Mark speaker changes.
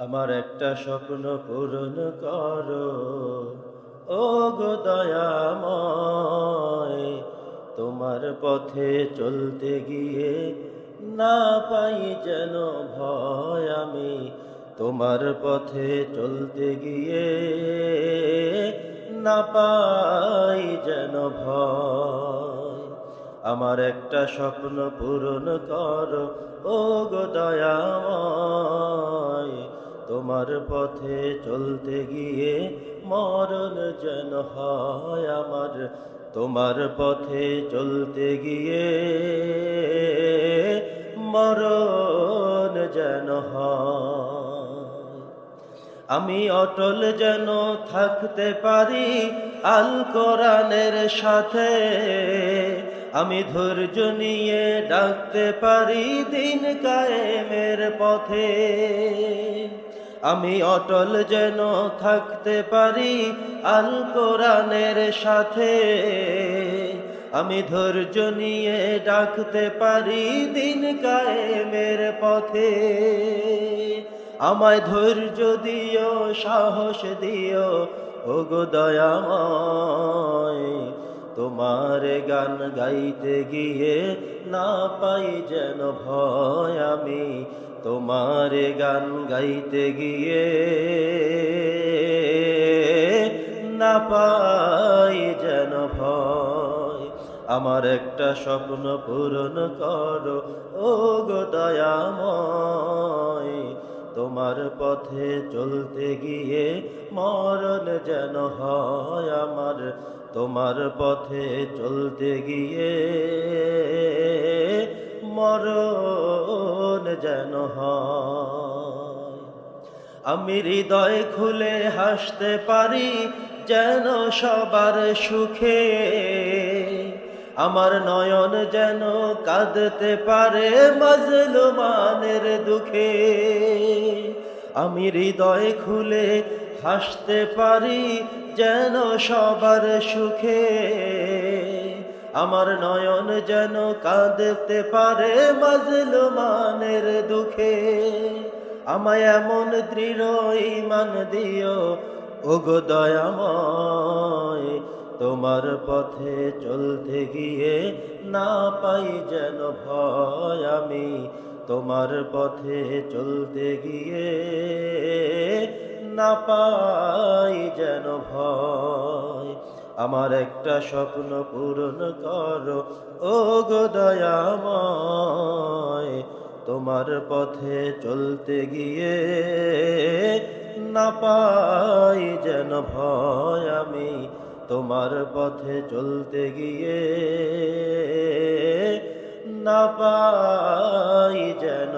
Speaker 1: আমার একটা স্বপ্ন পূরণ করো। ও গো দয়াময়, তোমার পথে চলতে গিয়ে না পাই যেন ভয় আমি। তোমার পথে চলতে গিয়ে না পাই যেন ভয়। আমার একটা স্বপ্ন পূরণ করো ও গো দয়াময়। তোমার পথে চলতে গিয়ে মরণ যেন হয় আমার। তোমার পথে চলতে গিয়ে মরণ যেন আমি অটল যেন থাকতে পারি আল কোরআনের সাথে। আমি ধৈর্য নিয়ে ডাকতে পারি দিন কায়েমের পথে। আমি অটল যেন থাকতে পারি আল কোরআনের সাথে। আমি ধৈর্য নিয়ে ডাকতে পারি দিন কায়েমের পথে। আমায় ধৈর্য দিও, সাহস দিও, ওগো দয়াময়। তোমার গান গাইতে গিয়ে না পাই যেন ভয় আমি। তোমার গান গাইতে গিয়ে না পাই যেন ভয়। আমার একটা স্বপ্ন পূরণ করো ও গো তোমার পথে চলতে গিয়ে মরণ যেন হয় তোমার পথে চলতে গিয়ে মরণ যেন আমি হৃদয় খুলে হাসতে পারি যেন সবার সুখে। আমার নয়ন যেন কাঁদতে পারে মজলুমানের দুঃখে। আমি হৃদয় খুলে হাসতে পারি যেন সবার সুখে, আমার নয়ন যেন কাঁদতে পারে মজলুমানের দুঃখে। আমায় এমন দৃঢ় ইমান দিও, ওগো দয়াময়, তোমার পথে চলতে গিয়ে না পাই যেন ভয় আমি। তোমার পথে চলতে গিয়ে না পাই যেন ভয়। আমার একটা স্বপ্ন পূরণ করো ও গো দয়াময়। তোমার পথে চলতে গিয়ে না পাই যেন ভয় আমি। তোমার পথে চলতে গিয়ে না পাই যেন